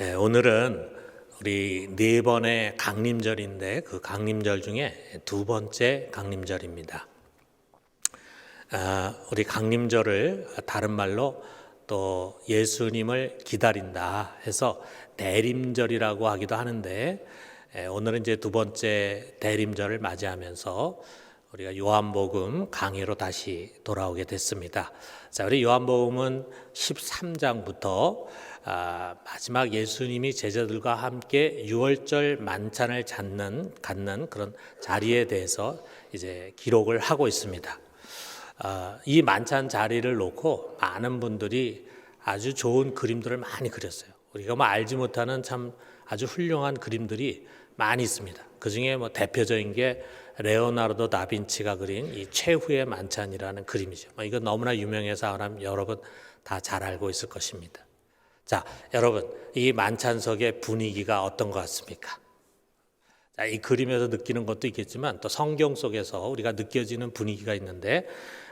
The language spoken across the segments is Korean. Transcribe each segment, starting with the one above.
예, 오늘은 우리 네 번의 강림절인데 그 강림절 중에 두 번째 강림절입니다. 아, 우리 강림절을 다른 말로 또 예수님을 기다린다 해서 대림절이라고 하기도 하는데 예, 오늘은 이제 두 번째 대림절을 맞이하면서 우리가 요한복음 강의로 다시 돌아오게 됐습니다. 자, 우리 요한복음은 13장부터 아, 마지막 예수님이 제자들과 함께 유월절 만찬을 갖는, 갖는 그런 자리에 대해서 이제 기록을 하고 있습니다. 아, 이 만찬 자리를 놓고 많은 분들이 아주 좋은 그림들을 많이 그렸어요. 우리가 뭐 알지 못하는 참 아주 훌륭한 그림들이 많이 있습니다. 그 중에 뭐 대표적인 게 레오나르도 다빈치가 그린 이 최후의 만찬이라는 그림이죠. 뭐 이건 너무나 유명해서 여러분 다 잘 알고 있을 것입니다. 자, 여러분, 이 만찬석의 분위기가 어떤 것 같습니까? 자, 이 그림에서 느끼는 것도 있겠지만 또 성경 속에서 우리가 느껴지는 분위기가 있는데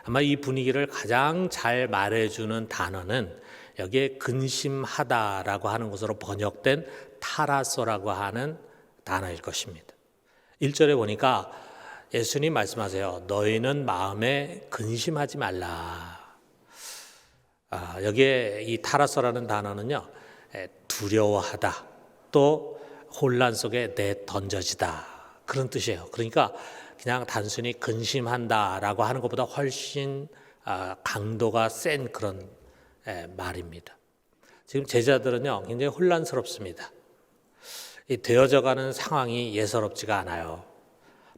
아마 이 분위기를 가장 잘 말해주는 단어는 여기에 근심하다라고 하는 것으로 번역된 타라소라고 하는 단어일 것입니다. 1절에 보니까 예수님 말씀하세요. 너희는 마음에 근심하지 말라. 아, 여기에 이 타라서라는 단어는요, 두려워하다, 또 혼란 속에 내 던져지다 그런 뜻이에요. 그러니까 그냥 단순히 근심한다라고 하는 것보다 훨씬 아, 강도가 센 그런 말입니다. 지금 제자들은요, 굉장히 혼란스럽습니다. 이 되어져가는 상황이 예사롭지가 않아요.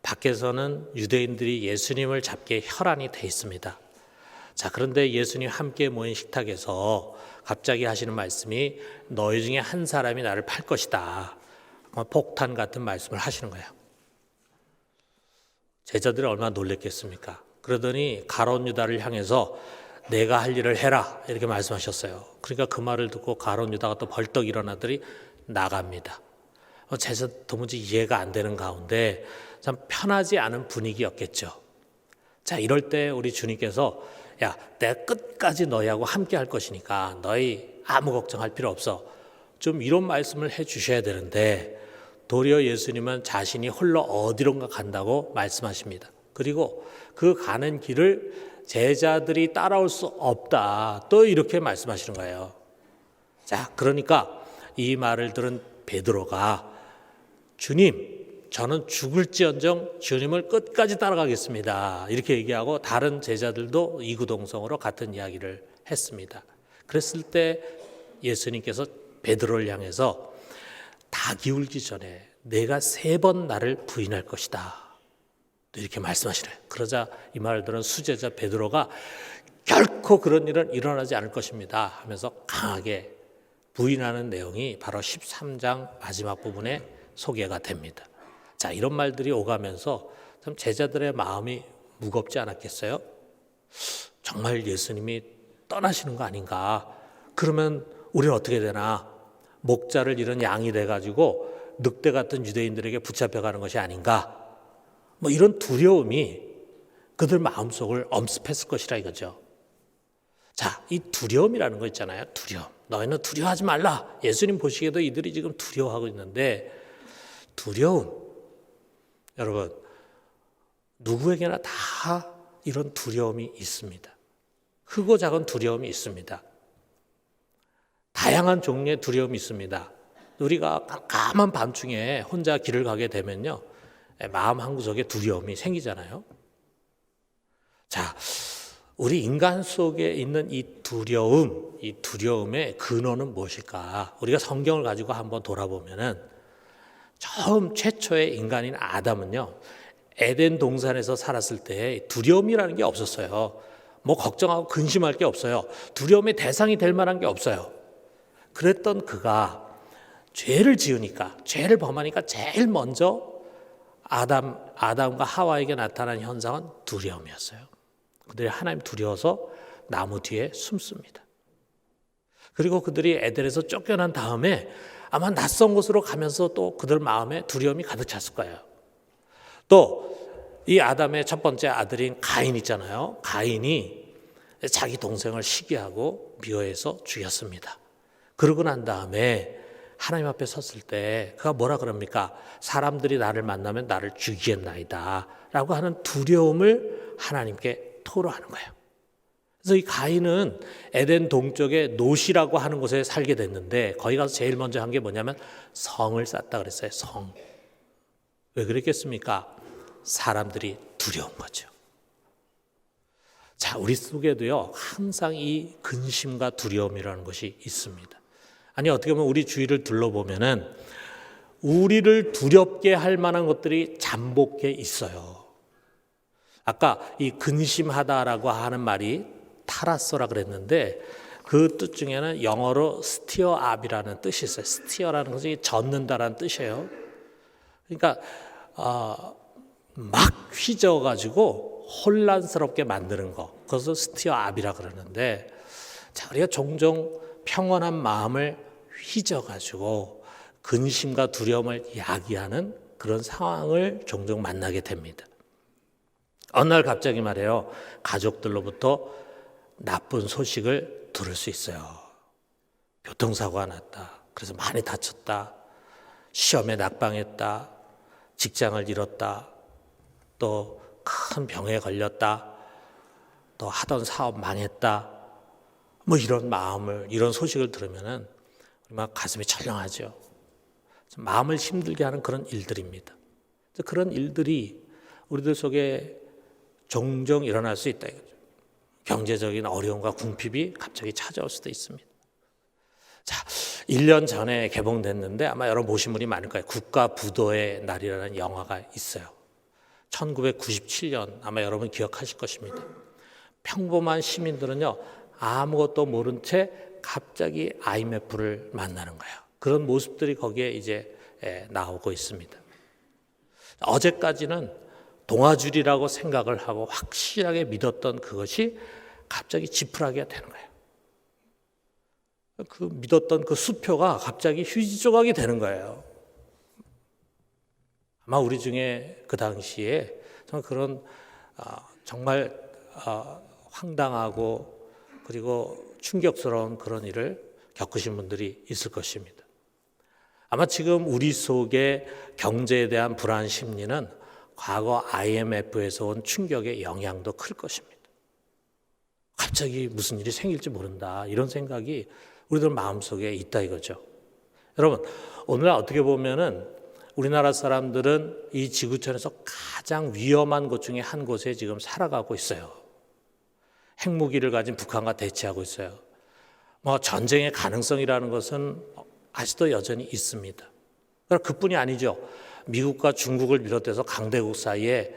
밖에서는 유대인들이 예수님을 잡기에 혈안이 돼 있습니다. 자, 그런데 예수님 함께 모인 식탁에서 갑자기 하시는 말씀이 너희 중에 한 사람이 나를 팔 것이다. 폭탄 같은 말씀을 하시는 거예요. 제자들이 얼마나 놀랬겠습니까? 그러더니 가론 유다를 향해서 내가 할 일을 해라 이렇게 말씀하셨어요. 그러니까 그 말을 듣고 가론 유다가 또 벌떡 일어나더니 나갑니다. 제자 도무지 이해가 안 되는 가운데 참 편하지 않은 분위기였겠죠. 자, 이럴 때 우리 주님께서 야, 내가 끝까지 너희하고 함께 할 것이니까 너희 아무 걱정할 필요 없어. 좀 이런 말씀을 해 주셔야 되는데 도리어 예수님은 자신이 홀로 어디론가 간다고 말씀하십니다. 그리고 그 가는 길을 제자들이 따라올 수 없다. 또 이렇게 말씀하시는 거예요. 자, 그러니까 이 말을 들은 베드로가 주님, 저는 죽을지언정 주님을 끝까지 따라가겠습니다. 이렇게 얘기하고 다른 제자들도 이구동성으로 같은 이야기를 했습니다. 그랬을 때 예수님께서 베드로를 향해서 다 기울기 전에 내가 세 번 나를 부인할 것이다. 이렇게 말씀하시네요. 그러자 이 말을 들은 수제자 베드로가 결코 그런 일은 일어나지 않을 것입니다. 하면서 강하게 부인하는 내용이 바로 13장 마지막 부분에 소개가 됩니다. 자, 이런 말들이 오가면서 참 제자들의 마음이 무겁지 않았겠어요? 정말 예수님이 떠나시는 거 아닌가? 그러면 우리는 어떻게 되나? 목자를 잃은 양이 돼가지고 늑대 같은 유대인들에게 붙잡혀가는 것이 아닌가? 뭐 이런 두려움이 그들 마음속을 엄습했을 것이라 이거죠. 자, 이 두려움이라는 거 있잖아요. 두려움. 너희는 두려워하지 말라. 예수님 보시기에도 이들이 지금 두려워하고 있는데 두려움. 여러분, 누구에게나 다 이런 두려움이 있습니다. 크고 작은 두려움이 있습니다. 다양한 종류의 두려움이 있습니다. 우리가 깜깜한 밤중에 혼자 길을 가게 되면요. 마음 한구석에 두려움이 생기잖아요. 자, 우리 인간 속에 있는 이 두려움, 이 두려움의 근원은 무엇일까? 우리가 성경을 가지고 한번 돌아보면은 처음 최초의 인간인 아담은요, 에덴 동산에서 살았을 때 두려움이라는 게 없었어요. 뭐 걱정하고 근심할 게 없어요. 두려움의 대상이 될 만한 게 없어요. 그랬던 그가 죄를 지으니까, 죄를 범하니까 제일 먼저 아담, 아담과 하와에게 나타난 현상은 두려움이었어요. 그들이 하나님 두려워서 나무 뒤에 숨습니다. 그리고 그들이 에덴에서 쫓겨난 다음에 아마 낯선 곳으로 가면서 또 그들 마음에 두려움이 가득 찼을 거예요. 또 이 아담의 첫 번째 아들인 가인 있잖아요. 가인이 자기 동생을 시기하고 미워해서 죽였습니다. 그러고 난 다음에 하나님 앞에 섰을 때 그가 뭐라 그럽니까? 사람들이 나를 만나면 나를 죽이겠나이다. 라고 하는 두려움을 하나님께 토로하는 거예요. 그래서 이 가인은 에덴 동쪽의 노시라고 하는 곳에 살게 됐는데 거기 가서 제일 먼저 한 게 뭐냐면 성을 쌓다 그랬어요. 성. 왜 그랬겠습니까? 사람들이 두려운 거죠. 자, 우리 속에도요, 항상 이 근심과 두려움이라는 것이 있습니다. 아니, 어떻게 보면 우리 주위를 둘러보면은 우리를 두렵게 할 만한 것들이 잠복해 있어요. 아까 이 근심하다라고 하는 말이 타라소라 그랬는데 그 뜻 중에는 영어로 스티어 압이라는 뜻이 있어요. 스티어라는 것이 젓는다라는 뜻이에요. 그러니까 어, 막 휘저어가지고 혼란스럽게 만드는 거. 그것을 스티어 압이라 그러는데 자, 우리가 종종 평온한 마음을 휘저어가지고 근심과 두려움을 야기하는 그런 상황을 종종 만나게 됩니다. 어느 날 갑자기 말해요. 가족들로부터 나쁜 소식을 들을 수 있어요. 교통사고가 났다. 그래서 많이 다쳤다. 시험에 낙방했다. 직장을 잃었다. 또 큰 병에 걸렸다. 또 하던 사업 망했다. 뭐 이런 마음을, 이런 소식을 들으면은 막 가슴이 철렁하죠. 마음을 힘들게 하는 그런 일들입니다. 그런 일들이 우리들 속에 종종 일어날 수 있다 이거죠. 경제적인 어려움과 궁핍이 갑자기 찾아올 수도 있습니다. 자, 1년 전에 개봉됐는데 아마 여러분 보신 분이 많을 거예요. 국가 부도의 날이라는 영화가 있어요. 1997년 아마 여러분 기억하실 것입니다. 평범한 시민들은요 아무것도 모른 채 갑자기 IMF를 만나는 거예요. 그런 모습들이 거기에 이제 나오고 있습니다. 어제까지는 동아줄이라고 생각을 하고 확실하게 믿었던 그것이 갑자기 지푸라기가 되는 거예요. 그 믿었던 그 수표가 갑자기 휴지 조각이 되는 거예요. 아마 우리 중에 그 당시에 정말 그런 아, 정말 아, 황당하고 그리고 충격스러운 그런 일을 겪으신 분들이 있을 것입니다. 아마 지금 우리 속에 경제에 대한 불안 심리는 과거 IMF에서 온 충격의 영향도 클 것입니다. 갑자기 무슨 일이 생길지 모른다. 이런 생각이 우리들 마음속에 있다 이거죠. 여러분, 오늘날 어떻게 보면은 우리나라 사람들은 이 지구촌에서 가장 위험한 곳 중에 한 곳에 지금 살아가고 있어요. 핵무기를 가진 북한과 대치하고 있어요. 뭐 전쟁의 가능성이라는 것은 아직도 여전히 있습니다. 그뿐이 아니죠. 미국과 중국을 비롯해서 강대국 사이에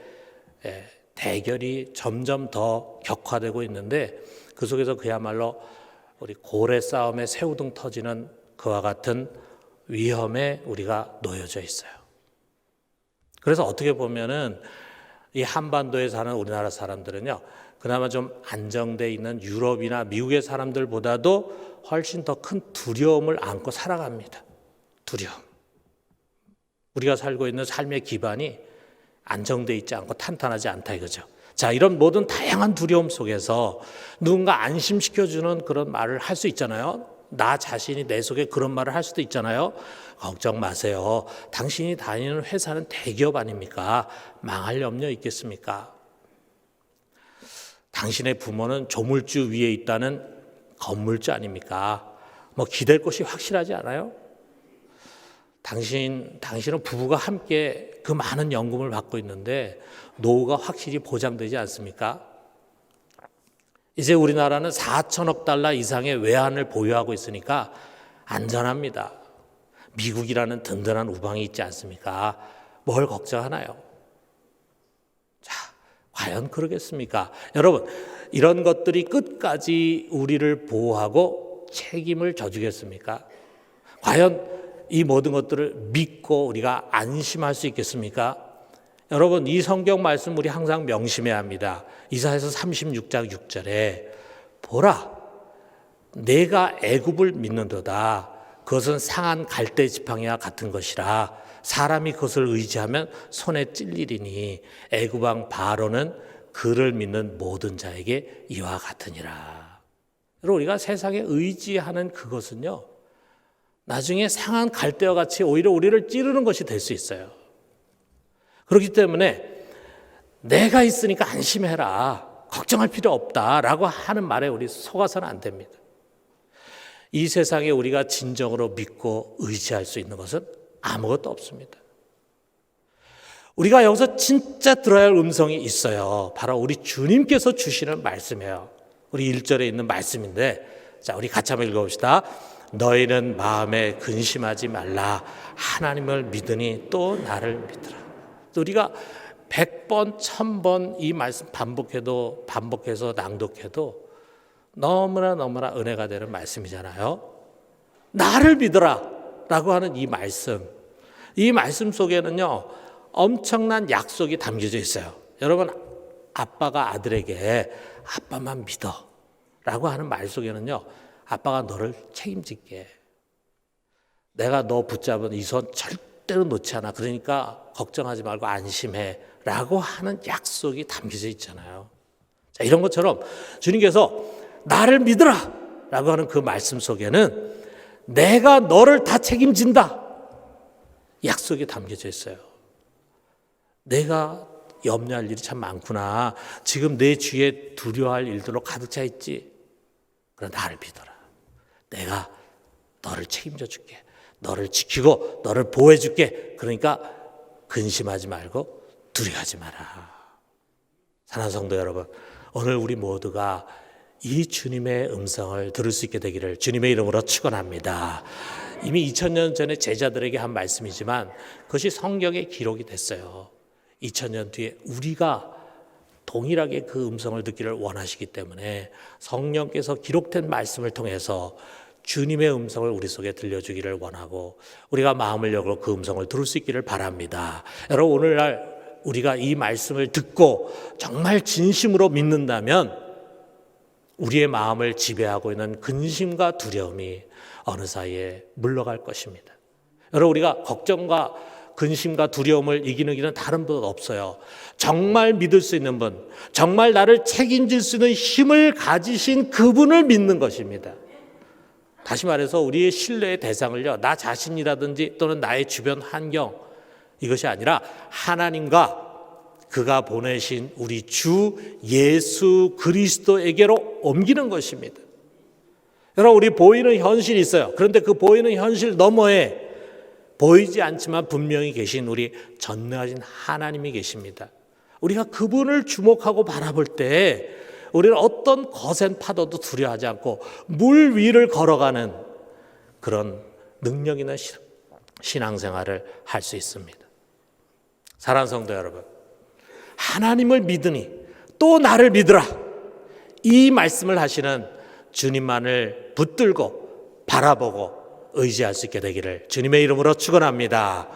대결이 점점 더 격화되고 있는데 그 속에서 그야말로 우리 고래 싸움에 새우등 터지는 그와 같은 위험에 우리가 놓여져 있어요. 그래서 어떻게 보면은 이 한반도에 사는 우리나라 사람들은요, 그나마 좀 안정돼 있는 유럽이나 미국의 사람들보다도 훨씬 더 큰 두려움을 안고 살아갑니다. 두려움. 우리가 살고 있는 삶의 기반이 안정돼 있지 않고 탄탄하지 않다 이거죠. 자, 이런 모든 다양한 두려움 속에서 누군가 안심시켜주는 그런 말을 할 수 있잖아요. 나 자신이 내 속에 그런 말을 할 수도 있잖아요. 걱정 마세요. 당신이 다니는 회사는 대기업 아닙니까? 망할 염려 있겠습니까? 당신의 부모는 조물주 위에 있다는 건물주 아닙니까? 뭐 기댈 곳이 확실하지 않아요? 당신, 당신은 부부가 함께 그 많은 연금을 받고 있는데 노후가 확실히 보장되지 않습니까? 이제 우리나라는 4천억 달러 이상의 외환을 보유하고 있으니까 안전합니다. 미국이라는 든든한 우방이 있지 않습니까? 뭘 걱정하나요? 자, 과연 그러겠습니까? 여러분, 이런 것들이 끝까지 우리를 보호하고 책임을 져주겠습니까? 과연 이 모든 것들을 믿고 우리가 안심할 수 있겠습니까? 여러분 이 성경 말씀 우리 항상 명심해야 합니다. 이사에서 36장 6절에 보라 내가 애굽을 믿는도다 그것은 상한 갈대 지팡이와 같은 것이라 사람이 그것을 의지하면 손에 찔리리니 애굽 왕 바로는 그를 믿는 모든 자에게 이와 같으니라. 우리가 세상에 의지하는 그것은요 나중에 상한 갈대와 같이 오히려 우리를 찌르는 것이 될 수 있어요. 그렇기 때문에 내가 있으니까 안심해라. 걱정할 필요 없다라고 하는 말에 우리 속아서는 안 됩니다. 이 세상에 우리가 진정으로 믿고 의지할 수 있는 것은 아무것도 없습니다. 우리가 여기서 진짜 들어야 할 음성이 있어요. 바로 우리 주님께서 주시는 말씀이에요. 우리 1절에 있는 말씀인데, 자, 우리 같이 한번 읽어봅시다. 너희는 마음에 근심하지 말라. 하나님을 믿으니 또 나를 믿으라. 우리가 100번, 1000번 이 말씀 반복해도, 반복해서 낭독해도 너무나 너무나 은혜가 되는 말씀이잖아요. 나를 믿어라. 라고 하는 이 말씀. 이 말씀 속에는요, 엄청난 약속이 담겨져 있어요. 여러분, 아빠가 아들에게 아빠만 믿어. 라고 하는 말 속에는요, 아빠가 너를 책임질게. 내가 너 붙잡은 이 손 절대로 놓지 않아. 그러니까 걱정하지 말고 안심해. 라고 하는 약속이 담겨져 있잖아요. 자, 이런 것처럼 주님께서 나를 믿으라. 라고 하는 그 말씀 속에는 내가 너를 다 책임진다. 약속이 담겨져 있어요. 내가 염려할 일이 참 많구나. 지금 내 주위에 두려워할 일들로 가득 차 있지. 그럼 나를 믿어라. 내가 너를 책임져 줄게. 너를 지키고 너를 보호해 줄게. 그러니까 근심하지 말고 두려워하지 마라. 사랑하는 성도 여러분, 오늘 우리 모두가 이 주님의 음성을 들을 수 있게 되기를 주님의 이름으로 축원합니다. 이미 2000년 전에 제자들에게 한 말씀이지만 그것이 성경에 기록이 됐어요. 2000년 뒤에 우리가 동일하게 그 음성을 듣기를 원하시기 때문에 성령께서 기록된 말씀을 통해서 주님의 음성을 우리 속에 들려주기를 원하고 우리가 마음을 열고 그 음성을 들을 수 있기를 바랍니다. 여러분 오늘날 우리가 이 말씀을 듣고 정말 진심으로 믿는다면 우리의 마음을 지배하고 있는 근심과 두려움이 어느 사이에 물러갈 것입니다. 여러분 우리가 걱정과 근심과 두려움을 이기는 길은 다른 분 없어요. 정말 믿을 수 있는 분, 정말 나를 책임질 수 있는 힘을 가지신 그분을 믿는 것입니다. 다시 말해서 우리의 신뢰의 대상을요, 나 자신이라든지 또는 나의 주변 환경, 이것이 아니라 하나님과 그가 보내신 우리 주 예수 그리스도에게로 옮기는 것입니다. 여러분, 우리 보이는 현실이 있어요. 그런데 그 보이는 현실 너머에 보이지 않지만 분명히 계신 우리 전능하신 하나님이 계십니다. 우리가 그분을 주목하고 바라볼 때 우리는 어떤 거센 파도도 두려워하지 않고 물 위를 걸어가는 그런 능력 있는 신앙생활을 할 수 있습니다. 사랑하는 성도 여러분, 하나님을 믿으니 또 나를 믿으라. 이 말씀을 하시는 주님만을 붙들고 바라보고 의지할 수 있게 되기를 주님의 이름으로 축원합니다.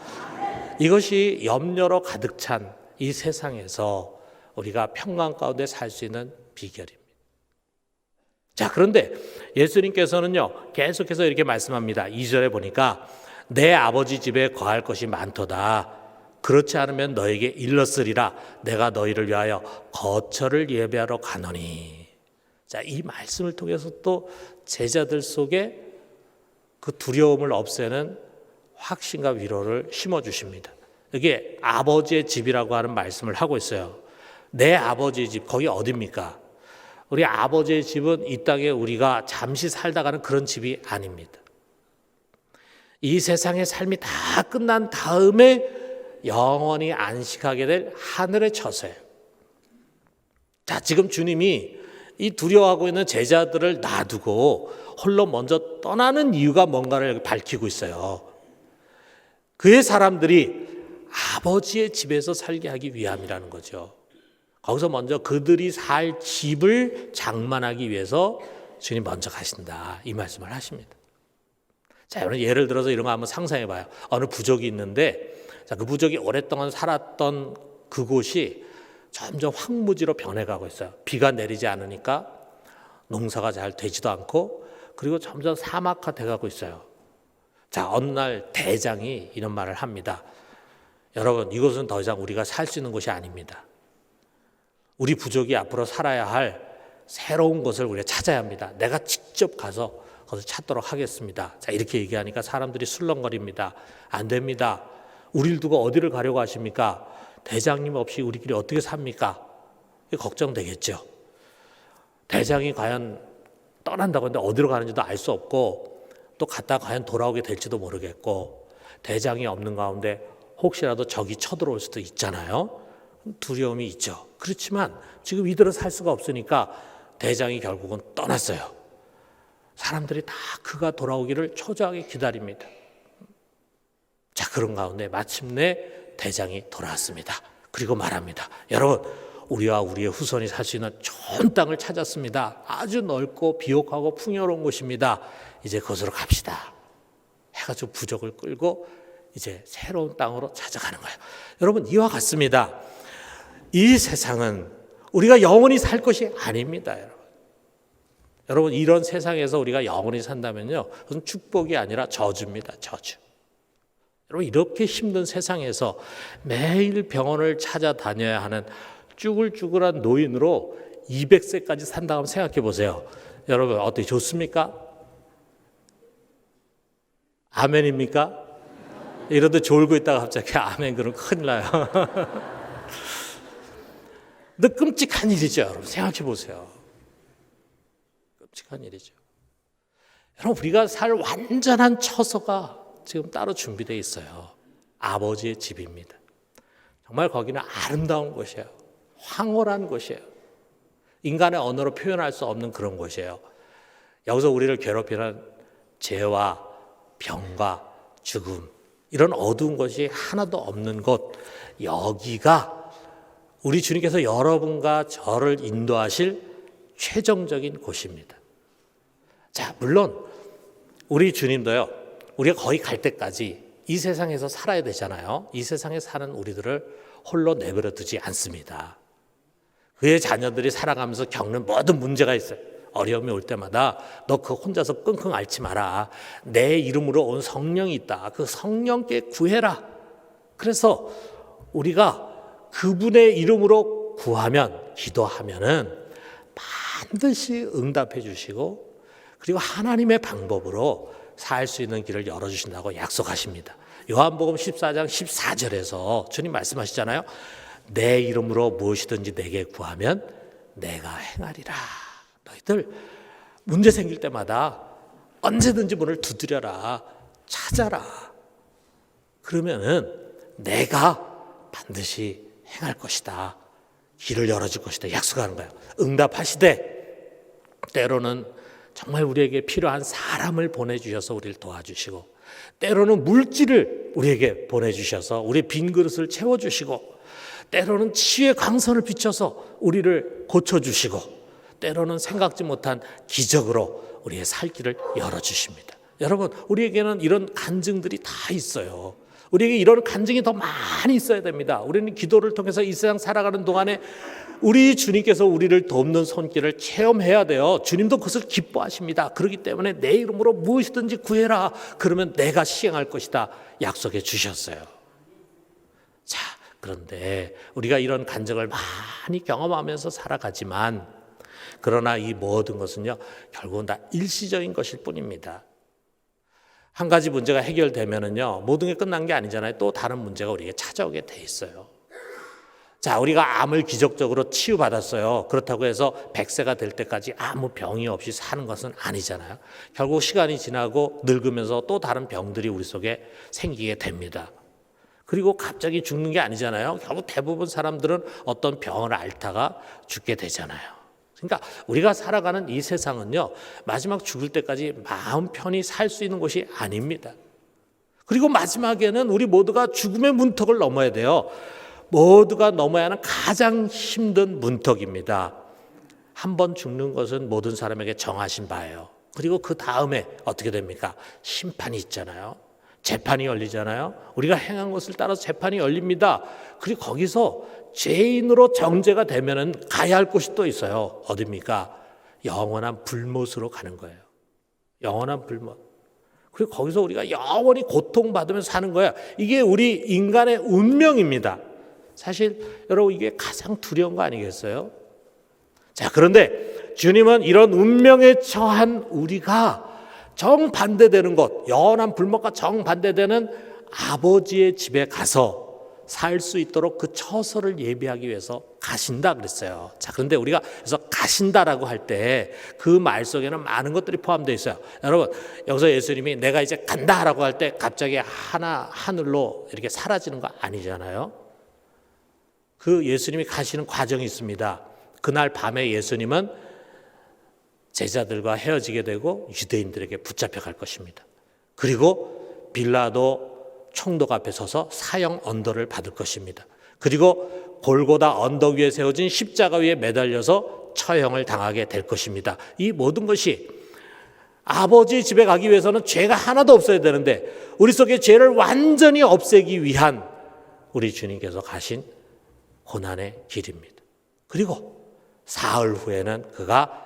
이것이 염려로 가득 찬 이 세상에서 우리가 평강 가운데 살 수 있는 비결입니다. 자, 그런데 예수님께서는요, 계속해서 이렇게 말씀합니다. 2절에 보니까 내 아버지 집에 거할 것이 많도다. 그렇지 않으면 너에게 일렀으리라. 내가 너희를 위하여 거처를 예배하러 가노니. 자, 이 말씀을 통해서 또 제자들 속에 그 두려움을 없애는 확신과 위로를 심어 주십니다. 이게 아버지의 집이라고 하는 말씀을 하고 있어요. 내 아버지의 집 거기 어딥니까? 우리 아버지의 집은 이 땅에 우리가 잠시 살다가는 그런 집이 아닙니다. 이 세상의 삶이 다 끝난 다음에 영원히 안식하게 될 하늘의 처소예요. 자, 지금 주님이 이 두려워하고 있는 제자들을 놔두고 홀로 먼저 떠나는 이유가 뭔가를 밝히고 있어요. 그의 사람들이 아버지의 집에서 살게 하기 위함이라는 거죠. 거기서 먼저 그들이 살 집을 장만하기 위해서 주님 먼저 가신다. 이 말씀을 하십니다. 자, 여러분 예를 들어서 이런 거 한번 상상해 봐요. 어느 부족이 있는데 자, 그 부족이 오랫동안 살았던 그곳이 점점 황무지로 변해가고 있어요. 비가 내리지 않으니까 농사가 잘 되지도 않고 그리고 점점 사막화 돼가고 있어요. 자, 어느 날 대장이 이런 말을 합니다. 여러분, 이곳은 더 이상 우리가 살 수 있는 곳이 아닙니다. 우리 부족이 앞으로 살아야 할 새로운 곳을 우리가 찾아야 합니다. 내가 직접 가서 거기서 찾도록 하겠습니다. 자, 이렇게 얘기하니까 사람들이 술렁거립니다. 안 됩니다. 우리를 두고 어디를 가려고 하십니까? 대장님 없이 우리끼리 어떻게 삽니까? 걱정되겠죠. 대장이 과연 떠난다고 하는데 어디로 가는지도 알 수 없고 또 갔다 과연 돌아오게 될지도 모르겠고 대장이 없는 가운데 혹시라도 적이 쳐들어올 수도 있잖아요. 두려움이 있죠. 그렇지만 지금 이대로 살 수가 없으니까 대장이 결국은 떠났어요. 사람들이 다 그가 돌아오기를 초조하게 기다립니다. 자, 그런 가운데 마침내 대장이 돌아왔습니다. 그리고 말합니다. 여러분, 우리와 우리의 후손이 살 수 있는 좋은 땅을 찾았습니다. 아주 넓고 비옥하고 풍요로운 곳입니다. 이제 그곳으로 갑시다. 해가지고 부족을 끌고 이제 새로운 땅으로 찾아가는 거예요. 여러분, 이와 같습니다. 이 세상은 우리가 영원히 살 것이 아닙니다, 여러분. 여러분, 이런 세상에서 우리가 영원히 산다면요. 그건 축복이 아니라 저주입니다, 저주. 여러분, 이렇게 힘든 세상에서 매일 병원을 찾아다녀야 하는 쭈글쭈글한 노인으로 200세까지 산다 면 생각해 보세요. 여러분, 어떻게 좋습니까? 아멘입니까? 이러다 졸고 있다가 갑자기 아멘 그러면 큰일 나요. 근데 끔찍한 일이죠, 여러분. 생각해 보세요. 끔찍한 일이죠. 여러분, 우리가 살 완전한 처소가 지금 따로 준비되어 있어요. 아버지의 집입니다. 정말 거기는 아름다운 곳이에요. 황홀한 곳이에요. 인간의 언어로 표현할 수 없는 그런 곳이에요. 여기서 우리를 괴롭히는 죄와 병과 죽음, 이런 어두운 것이 하나도 없는 곳, 여기가 우리 주님께서 여러분과 저를 인도하실 최종적인 곳입니다. 자, 물론 우리 주님도요, 우리가 거기 갈 때까지 이 세상에서 살아야 되잖아요. 이 세상에 사는 우리들을 홀로 내버려 두지 않습니다. 그의 자녀들이 살아가면서 겪는 모든 문제가 있어요. 어려움이 올 때마다 너 그 혼자서 끙끙 앓지 마라. 내 이름으로 온 성령이 있다. 그 성령께 구해라. 그래서 우리가 그분의 이름으로 구하면 기도하면은 반드시 응답해 주시고 그리고 하나님의 방법으로 살 수 있는 길을 열어 주신다고 약속하십니다. 요한복음 14장 14절에서 주님 말씀하시잖아요. 내 이름으로 무엇이든지 내게 구하면 내가 행하리라. 너희들 문제 생길 때마다 언제든지 문을 두드려라. 찾아라. 그러면은 내가 반드시 행할 것이다. 길을 열어줄 것이다. 약속하는 거예요. 응답하시되 때로는 정말 우리에게 필요한 사람을 보내주셔서 우리를 도와주시고 때로는 물질을 우리에게 보내주셔서 우리 빈 그릇을 채워주시고 때로는 치유의 광선을 비춰서 우리를 고쳐주시고 때로는 생각지 못한 기적으로 우리의 살 길을 열어주십니다. 여러분, 우리에게는 이런 간증들이 다 있어요. 우리에게 이런 간증이 더 많이 있어야 됩니다. 우리는 기도를 통해서 이 세상 살아가는 동안에 우리 주님께서 우리를 돕는 손길을 체험해야 돼요. 주님도 그것을 기뻐하십니다. 그렇기 때문에 내 이름으로 무엇이든지 구해라. 그러면 내가 시행할 것이다. 약속해 주셨어요. 자, 그런데 우리가 이런 간증을 많이 경험하면서 살아가지만 그러나 이 모든 것은요, 결국은 다 일시적인 것일 뿐입니다. 한 가지 문제가 해결되면은요, 모든 게 끝난 게 아니잖아요. 또 다른 문제가 우리에게 찾아오게 돼 있어요. 자, 우리가 암을 기적적으로 치유받았어요. 그렇다고 해서 100세가 될 때까지 아무 병이 없이 사는 것은 아니잖아요. 결국 시간이 지나고 늙으면서 또 다른 병들이 우리 속에 생기게 됩니다. 그리고 갑자기 죽는 게 아니잖아요. 결국 대부분 사람들은 어떤 병을 앓다가 죽게 되잖아요. 그러니까 우리가 살아가는 이 세상은요, 마지막 죽을 때까지 마음 편히 살 수 있는 곳이 아닙니다. 그리고 마지막에는 우리 모두가 죽음의 문턱을 넘어야 돼요. 모두가 넘어야 하는 가장 힘든 문턱입니다. 한 번 죽는 것은 모든 사람에게 정하신 바예요. 그리고 그 다음에 어떻게 됩니까? 심판이 있잖아요. 재판이 열리잖아요. 우리가 행한 것을 따라서 재판이 열립니다. 그리고 거기서 죄인으로 정죄가 되면은 가야 할 곳이 또 있어요. 어딥니까? 영원한 불못으로 가는 거예요. 영원한 불못. 그리고 거기서 우리가 영원히 고통받으면서 사는 거야. 이게 우리 인간의 운명입니다. 사실 여러분 이게 가장 두려운 거 아니겠어요? 자, 그런데 주님은 이런 운명에 처한 우리가 정반대되는 곳, 연한 불목과 정반대되는 아버지의 집에 가서 살 수 있도록 그 처소를 예비하기 위해서 가신다 그랬어요. 자, 그런데 우리가 그래서 가신다라고 할 때 그 말 속에는 많은 것들이 포함되어 있어요. 여러분, 여기서 예수님이 내가 이제 간다라고 할 때 갑자기 하나 하늘로 이렇게 사라지는 거 아니잖아요. 그 예수님이 가시는 과정이 있습니다. 그날 밤에 예수님은 제자들과 헤어지게 되고 유대인들에게 붙잡혀 갈 것입니다. 그리고 빌라도 총독 앞에 서서 사형 언더를 받을 것입니다. 그리고 골고다 언덕 위에 세워진 십자가 위에 매달려서 처형을 당하게 될 것입니다. 이 모든 것이 아버지 집에 가기 위해서는 죄가 하나도 없어야 되는데 우리 속에 죄를 완전히 없애기 위한 우리 주님께서 가신 고난의 길입니다. 그리고 사흘 후에는 그가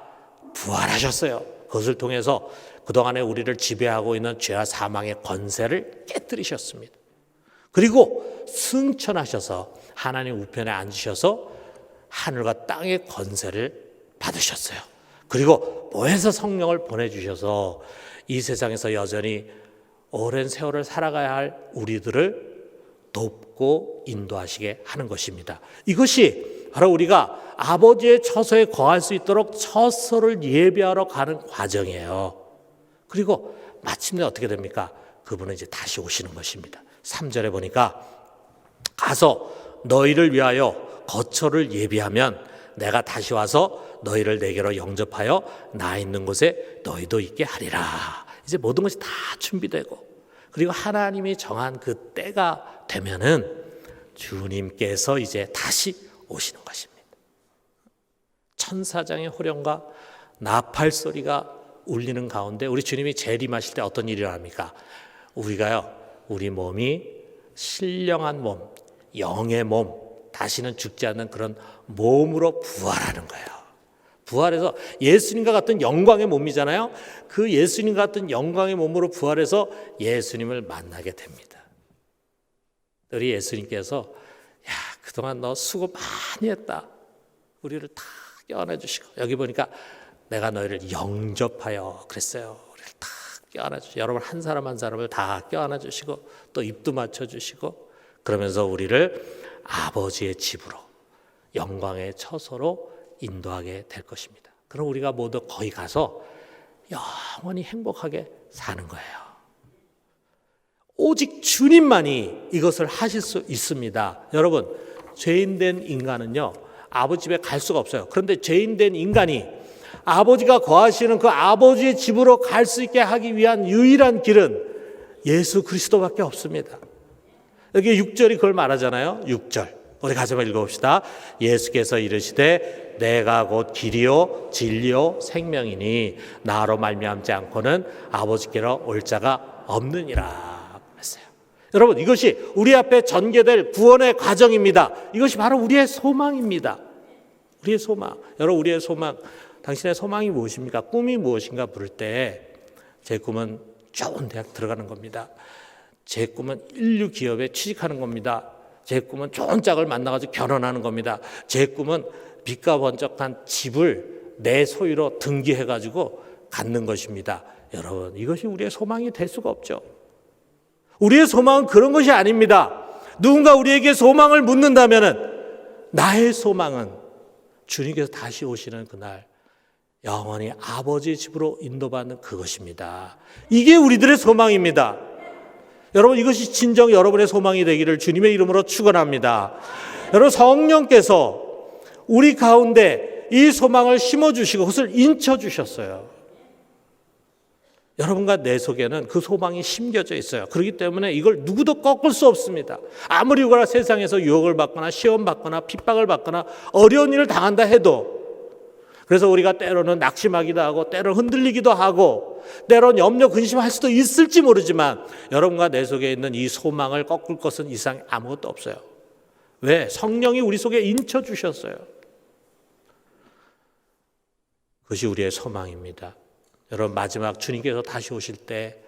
부활하셨어요. 그것을 통해서 그동안에 우리를 지배하고 있는 죄와 사망의 권세를 깨뜨리셨습니다. 그리고 승천하셔서 하나님 우편에 앉으셔서 하늘과 땅의 권세를 받으셨어요. 그리고 모에서 성령을 보내주셔서 이 세상에서 여전히 오랜 세월을 살아가야 할 우리들을 돕고 인도하시게 하는 것입니다. 이것이 바로 우리가 아버지의 처소에 거할 수 있도록 처소를 예비하러 가는 과정이에요. 그리고 마침내 어떻게 됩니까? 그분은 이제 다시 오시는 것입니다. 3절에 보니까 가서 너희를 위하여 거처를 예비하면 내가 다시 와서 너희를 내게로 영접하여 나 있는 곳에 너희도 있게 하리라. 이제 모든 것이 다 준비되고 그리고 하나님이 정한 그 때가 되면은 주님께서 이제 다시 오시는 것입니다. 천사장의 호령과 나팔 소리가 울리는 가운데 우리 주님이 재림하실 때 어떤 일이 일어납니까? 우리가요, 우리 몸이 신령한 몸, 영의 몸, 다시는 죽지 않는 그런 몸으로 부활하는 거예요. 부활해서 예수님과 같은 영광의 몸이잖아요. 그 예수님 같은 영광의 몸으로 부활해서 예수님을 만나게 됩니다. 우리 예수님께서 야 그동안 너 수고 많이 했다. 우리를 다 껴안아 주시고 여기 보니까 내가 너희를 영접하여 그랬어요. 우리를 다 껴안아 주시고 여러분 한 사람 한 사람을 다 껴안아 주시고 또 입도 맞춰 주시고 그러면서 우리를 아버지의 집으로 영광의 처소로 인도하게 될 것입니다. 그럼 우리가 모두 거기 가서 영원히 행복하게 사는 거예요. 오직 주님만이 이것을 하실 수 있습니다. 여러분, 죄인된 인간은요, 아버지 집에 갈 수가 없어요. 그런데 죄인된 인간이 아버지가 거하시는 그 아버지의 집으로 갈 수 있게 하기 위한 유일한 길은 예수 그리스도밖에 없습니다. 여기 6절이 그걸 말하잖아요. 6절. 우리 가서 읽어봅시다. 예수께서 이르시되 내가 곧 길이요 진리요 생명이니 나로 말미암지 않고는 아버지께로 올 자가 없느니라 했어요. 여러분 이것이 우리 앞에 전개될 구원의 과정입니다. 이것이 바로 우리의 소망입니다. 우리의 소망. 여러분 우리의 소망. 당신의 소망이 무엇입니까? 꿈이 무엇인가 부를 때 제 꿈은 좋은 대학 들어가는 겁니다. 제 꿈은 인류 기업에 취직하는 겁니다. 제 꿈은 좋은 짝을 만나가지고 결혼하는 겁니다. 제 꿈은 빛과 번쩍한 집을 내 소유로 등기해 가지고 갖는 것입니다. 여러분, 이것이 우리의 소망이 될 수가 없죠. 우리의 소망은 그런 것이 아닙니다. 누군가 우리에게 소망을 묻는다면은 나의 소망은 주님께서 다시 오시는 그날 영원히 아버지 집으로 인도받는 그것입니다. 이게 우리들의 소망입니다. 여러분 이것이 진정 여러분의 소망이 되기를 주님의 이름으로 축원합니다. 여러분 성령께서 우리 가운데 이 소망을 심어 주시고 그것을 인쳐 주셨어요. 여러분과 내 속에는 그 소망이 심겨져 있어요. 그렇기 때문에 이걸 누구도 꺾을 수 없습니다. 아무리 우리가 세상에서 유혹을 받거나 시험 받거나 핍박을 받거나 어려운 일을 당한다 해도 그래서 우리가 때로는 낙심하기도 하고 때로는 흔들리기도 하고 때로는 염려 근심할 수도 있을지 모르지만 여러분과 내 속에 있는 이 소망을 꺾을 것은 이상 아무것도 없어요. 왜? 성령이 우리 속에 인쳐 주셨어요. 그것이 우리의 소망입니다. 여러분 마지막 주님께서 다시 오실 때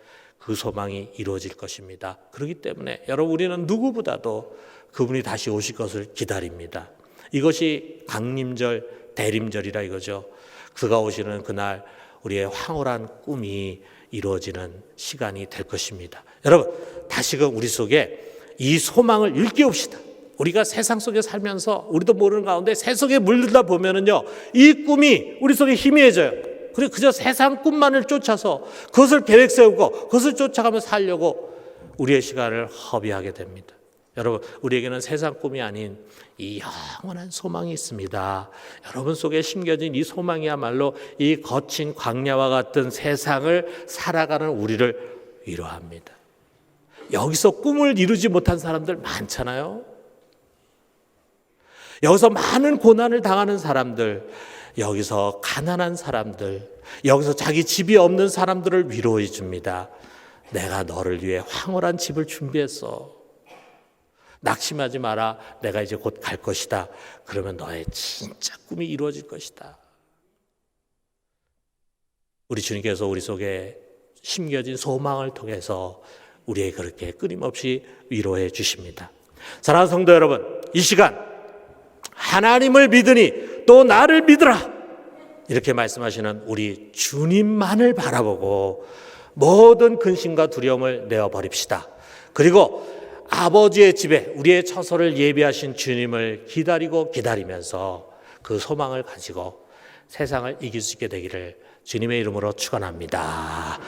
그 소망이 이루어질 것입니다. 그렇기 때문에 여러분 우리는 누구보다도 그분이 다시 오실 것을 기다립니다. 이것이 강림절 대림절이라 이거죠. 그가 오시는 그날 우리의 황홀한 꿈이 이루어지는 시간이 될 것입니다. 여러분, 다시금 우리 속에 이 소망을 일깨웁시다. 우리가 세상 속에 살면서 우리도 모르는 가운데 세 속에 물들다 보면은요, 이 꿈이 우리 속에 희미해져요. 그리고 그저 세상 꿈만을 쫓아서 그것을 계획 세우고 그것을 쫓아가며 살려고 우리의 시간을 허비하게 됩니다. 여러분, 우리에게는 세상 꿈이 아닌 이 영원한 소망이 있습니다. 여러분 속에 심겨진 이 소망이야말로 이 거친 광야와 같은 세상을 살아가는 우리를 위로합니다. 여기서 꿈을 이루지 못한 사람들 많잖아요. 여기서 많은 고난을 당하는 사람들, 여기서 가난한 사람들, 여기서 자기 집이 없는 사람들을 위로해 줍니다. 내가 너를 위해 황홀한 집을 준비했어. 낙심하지 마라. 내가 이제 곧 갈 것이다. 그러면 너의 진짜 꿈이 이루어질 것이다. 우리 주님께서 우리 속에 심겨진 소망을 통해서 우리에게 그렇게 끊임없이 위로해 주십니다. 사랑하는 성도 여러분, 이 시간 하나님을 믿으니 또 나를 믿으라. 이렇게 말씀하시는 우리 주님만을 바라보고 모든 근심과 두려움을 내어 버립시다. 그리고 아버지의 집에 우리의 처소를 예비하신 주님을 기다리고 기다리면서 그 소망을 가지고 세상을 이길 수 있게 되기를 주님의 이름으로 축원합니다.